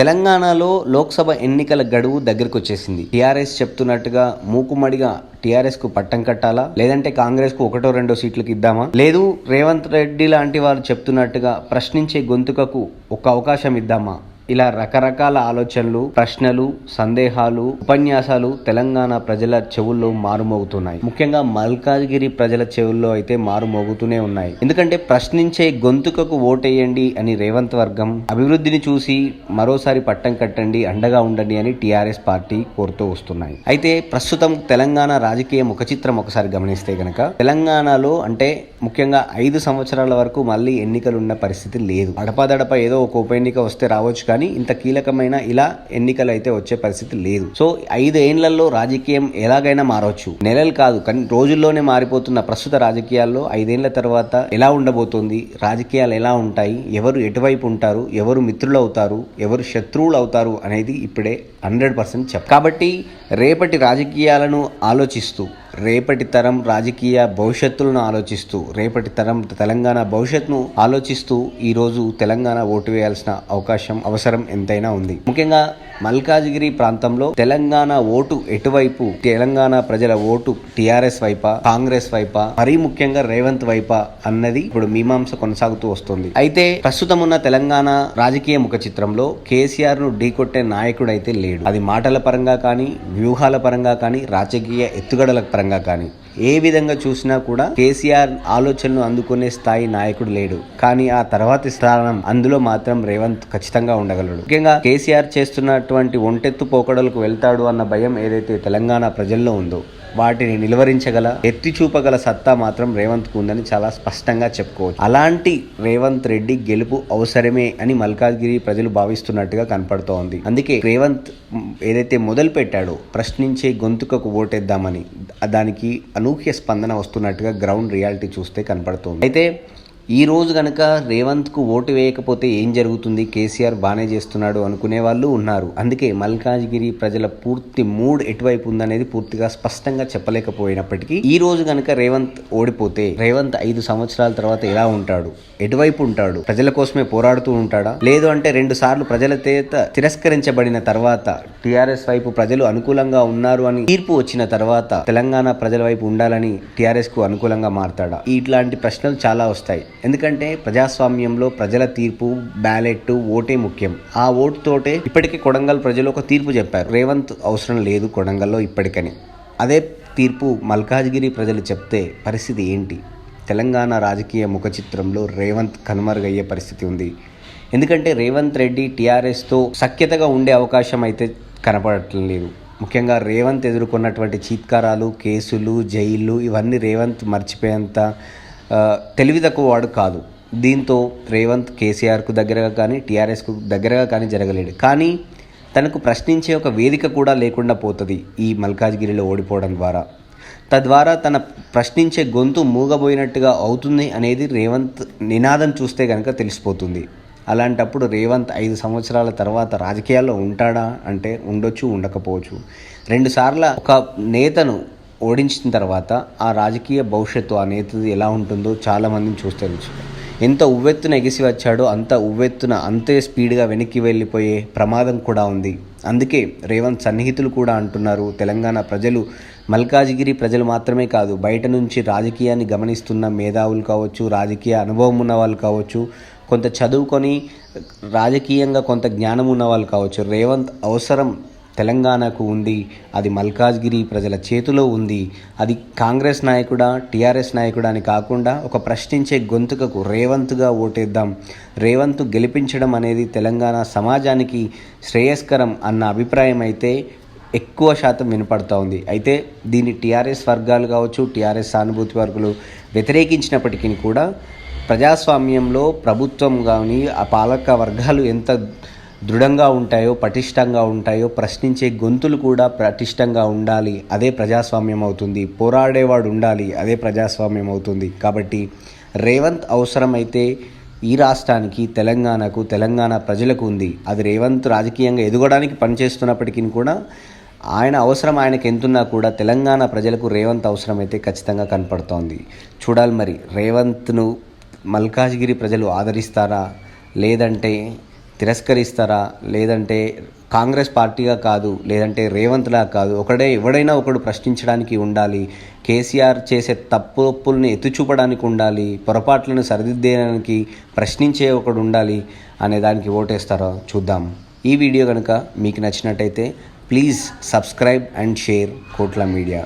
తెలంగాణలో లోక్సభ ఎన్నికల గడువు దగ్గరకు వచ్చేసింది టీఆర్ఎస్ చెప్తున్నట్టుగా మూకుమ్మడిగా టీఆర్ఎస్కు పట్టం కట్టాలా? లేదంటే కాంగ్రెస్కు ఒకటో రెండో సీట్లకు ఇద్దామా? లేదు రేవంత్ రెడ్డి లాంటి వారు చెప్తున్నట్టుగా ప్రశ్నించే గొంతుకకు ఒక అవకాశం ఇద్దామా? ఇలా రకరకాల ఆలోచనలు ప్రశ్నలు సందేహాలు ఉపన్యాసాలు తెలంగాణ ప్రజల చెవుల్లో మారుమోగుతున్నాయి. ముఖ్యంగా మల్కాజ్గిరి ప్రజల చెవుల్లో అయితే మారుమోగుతూనే ఉన్నాయి. ఎందుకంటే ప్రశ్నించే గొంతుకకు ఓటేయండి అని రేవంత్ వర్గం అభివృద్ధిని చూసి మరోసారి పట్టం కట్టండి అండగా ఉండండి అని టీఆర్ఎస్ పార్టీ కోరుతూ వస్తున్నాయి. అయితే ప్రస్తుతం తెలంగాణ రాజకీయ ముఖచిత్రం ఒకసారి గమనిస్తే గనక తెలంగాణలో అంటే ముఖ్యంగా ఐదు సంవత్సరాల వరకు మళ్ళీ ఎన్నికలు ఉన్న పరిస్థితి లేదు. అడపాదడప ఏదో ఒక ఉప ఎన్నిక వస్తే రావచ్చు కానీ ఇంత కీలకమైన ఇలా ఎన్నికలు అయితే వచ్చే పరిస్థితి లేదు. సో ఐదు ఏండ్లలో రాజకీయం ఎలాగైనా మారవచ్చు నెలలు కాదు కానీ రోజుల్లోనే మారిపోతున్న ప్రస్తుత రాజకీయాల్లో ఐదేళ్ళ తర్వాత ఎలా ఉండబోతోంది? రాజకీయాలు ఎలా ఉంటాయి? ఎవరు ఎటువైపు ఉంటారు? ఎవరు మిత్రులు అవుతారు ఎవరు శత్రువులు అవుతారు అనేది ఇప్పుడే హండ్రెడ్ పర్సెంట్ చెప్ కాబట్టి రేపటి రాజకీయాలను ఆలోచిస్తూ రేపటి తరం రాజకీయ భవిష్యత్తులను ఆలోచిస్తూ రేపటి తరం తెలంగాణ భవిష్యత్తును ఆలోచిస్తూ ఈరోజు తెలంగాణ ఓటు వేయాల్సిన అవకాశం అవసరం ఎంతైనా ఉంది. ముఖ్యంగా మల్కాజిగిరి ప్రాంతంలో తెలంగాణ ఓటు ఎటువైపు తెలంగాణ ప్రజల ఓటు టిఆర్ఎస్ వైపా కాంగ్రెస్ వైపా మరీ ముఖ్యంగా రేవంత్ వైపా అన్నది ఇప్పుడు మీమాంస కొనసాగుతూ వస్తుంది. అయితే ప్రస్తుతం ఉన్న తెలంగాణ రాజకీయ ముఖ చిత్రంలో కేసీఆర్ను ఢీకొట్టే నాయకుడు అయితే లేడు. అది మాటల పరంగా కానీ వ్యూహాల పరంగా కానీ రాజకీయ ఎత్తుగడల పరంగా కానీ ఏ విధంగా చూసినా కూడా కేసీఆర్ ఆలోచనలు అందుకునే స్థాయి నాయకుడు లేడు. కానీ ఆ తర్వాతి స్థానం అందులో మాత్రం రేవంత్ ఖచ్చితంగా ఉండగలడు. ముఖ్యంగా కేసీఆర్ చేస్తున్నటువంటి ఒంటెత్తు పోకడలకు వెళ్తాడు అన్న భయం ఏదైతే తెలంగాణ ప్రజల్లో ఉందో వాటిని నిలువరించగల ఎత్తి చూపగల సత్తా మాత్రం రేవంత్కు ఉందని చాలా స్పష్టంగా చెప్పుకోవచ్చు. అలాంటి రేవంత్ రెడ్డి గెలుపు అవసరమే అని మల్కాజ్గిరి ప్రజలు భావిస్తున్నట్టుగా కనపడుతోంది. అందుకే రేవంత్ ఏదైతే మొదలు పెట్టాడో ప్రశ్నించే గొంతుకకు ఓటేద్దామని దానికి అను అనూహ్య స్పందన వస్తున్నట్టుగా గ్రౌండ్ రియాలిటీ చూస్తే కనపడుతుంది. అయితే ఈ రోజు కనుక రేవంత్కు ఓటు వేయకపోతే ఏం జరుగుతుంది? కేసీఆర్ బాగానే చేస్తున్నాడు అనుకునే వాళ్ళు ఉన్నారు. అందుకే మల్కాజ్గిరి ప్రజల పూర్తి మూడ్ ఎటువైపు ఉందనేది పూర్తిగా స్పష్టంగా చెప్పలేకపోయినప్పటికీ ఈ రోజు కనుక రేవంత్ ఓడిపోతే రేవంత్ ఐదు సంవత్సరాల తర్వాత ఎలా ఉంటాడు? ఎటువైపు ఉంటాడు? ప్రజల కోసమే పోరాడుతూ ఉంటాడా? లేదు అంటే రెండు సార్లు ప్రజల చేత తిరస్కరించబడిన తర్వాత టీఆర్ఎస్ వైపు ప్రజలు అనుకూలంగా ఉన్నారు అని తీర్పు వచ్చిన తర్వాత తెలంగాణ ప్రజల వైపు ఉండాలని టిఆర్ఎస్కు అనుకూలంగా మారతాడా? ఇట్లాంటి ప్రశ్నలు చాలా వస్తాయి. ఎందుకంటే ప్రజాస్వామ్యంలో ప్రజల తీర్పు బ్యాలెట్ ఓటే ముఖ్యం. ఆ ఓటుతోటే ఇప్పటికే కొడంగల్ ప్రజలు ఒక తీర్పు చెప్పారు. రేవంత్ అవసరం లేదు కొడంగల్లో ఇప్పటికని. అదే తీర్పు మల్కాజ్గిరి ప్రజలు చెప్తే పరిస్థితి ఏంటి? తెలంగాణ రాజకీయ ముఖ చిత్రంలో రేవంత్ కనుమరుగయ్యే పరిస్థితి ఉంది. ఎందుకంటే రేవంత్ రెడ్డి టీఆర్ఎస్తో సఖ్యతగా ఉండే అవకాశం అయితే కనపడటం లేదు. ముఖ్యంగా రేవంత్ ఎదుర్కొన్నటువంటి చీత్కారాలు కేసులు జైళ్ళు ఇవన్నీ రేవంత్ మర్చిపోయేంత తెలివి తక్కువ వాడు కాదు. దీంతో రేవంత్ కేసీఆర్కు దగ్గరగా కానీ టీఆర్ఎస్కు దగ్గరగా కానీ జరగలేడు. కానీ తనకు ప్రశ్నించే ఒక వేదిక కూడా లేకుండా పోతుంది ఈ మల్కాజ్గిరిలో ఓడిపోవడం ద్వారా. తద్వారా తన ప్రశ్నించే గొంతు మూగబోయినట్టుగా అవుతుంది అనేది రేవంత్ నినాదం చూస్తే కనుక తెలిసిపోతుంది. అలాంటప్పుడు రేవంత్ ఐదు సంవత్సరాల తర్వాత రాజకీయాల్లో ఉంటాడా అంటే ఉండొచ్చు ఉండకపోవచ్చు. రెండుసార్ల ఒక నేతను ఓడించిన తర్వాత ఆ రాజకీయ భవిష్యత్తు ఆ నేతది ఎలా ఉంటుందో చాలామందిని చూస్తే తెలుసు ఎంత ఉవ్వెత్తున ఎగిసి వచ్చాడో అంత ఉవ్వెత్తున అంతే స్పీడ్గా వెనక్కి వెళ్ళిపోయే ప్రమాదం కూడా ఉంది. అందుకే రేవంత్ సన్నిహితులు కూడా అంటున్నారు తెలంగాణ ప్రజలు మల్కాజిగిరి ప్రజలు మాత్రమే కాదు బయట నుంచి రాజకీయాన్ని గమనిస్తున్న మేధావులు కావచ్చు రాజకీయ అనుభవం ఉన్న వాళ్ళు కావచ్చు కొంత చదువుకొని రాజకీయంగా కొంత జ్ఞానం ఉన్న వాళ్ళు కావచ్చు రేవంత్ అవసరం తెలంగాణకు ఉంది అది మల్కాజ్గిరి ప్రజల చేతిలో ఉంది. అది కాంగ్రెస్ నాయకుడా టీఆర్ఎస్ నాయకుడా అని కాకుండా ఒక ప్రశ్నించే గొంతుకకు రేవంత్గా ఓటేద్దాం. రేవంత్ గెలిపించడం అనేది తెలంగాణ సమాజానికి శ్రేయస్కరం అన్న అభిప్రాయం అయితే ఎక్కువ శాతం వినపడతా ఉంది. అయితే దీన్ని టీఆర్ఎస్ వర్గాలు కావచ్చు టీఆర్ఎస్ సానుభూతి వర్గులు వ్యతిరేకించినప్పటికీ కూడా ప్రజాస్వామ్యంలో ప్రభుత్వం కానీ ఆ పాలక వర్గాలు ఎంత దృఢంగా ఉంటాయో పటిష్టంగా ఉంటాయో ప్రశ్నించే గొంతులు కూడా పటిష్టంగా ఉండాలి. అదే ప్రజాస్వామ్యం అవుతుంది. పోరాడేవాడు ఉండాలి. అదే ప్రజాస్వామ్యం అవుతుంది. కాబట్టి రేవంత్ అవసరమైతే ఈ రాష్ట్రానికి తెలంగాణకు తెలంగాణ ప్రజలకు ఉంది. అది రేవంత్ రాజకీయంగా ఎదగడానికి పనిచేస్తున్నప్పటికీ కూడా ఆయన అవసరం ఆయనకు ఎంతున్నా కూడా తెలంగాణ ప్రజలకు రేవంత్ అవసరం అయితే ఖచ్చితంగా కనపడుతోంది. చూడాలి మరి రేవంత్ను మల్కాజ్గిరి ప్రజలు ఆదరిస్తారా? లేదంటే తిరస్కరిస్తారా? లేదంటే కాంగ్రెస్ పార్టీగా కాదు లేదంటే రేవంత్లా కాదు ఒకడే ఎవడైనా ఒకడు ప్రశ్నించడానికి ఉండాలి కేసీఆర్ చేసే తప్పు తప్పుల్ని ఎత్తుచూపడానికి ఉండాలి పొరపాట్లను సరిదిద్దేయడానికి ప్రశ్నించే ఒకడు ఉండాలి అనే దానికి ఓటేస్తారో చూద్దాం. ఈ వీడియో కనుక మీకు నచ్చినట్టయితే ప్లీజ్ సబ్స్క్రైబ్ అండ్ షేర్ కోట్ల మీడియా.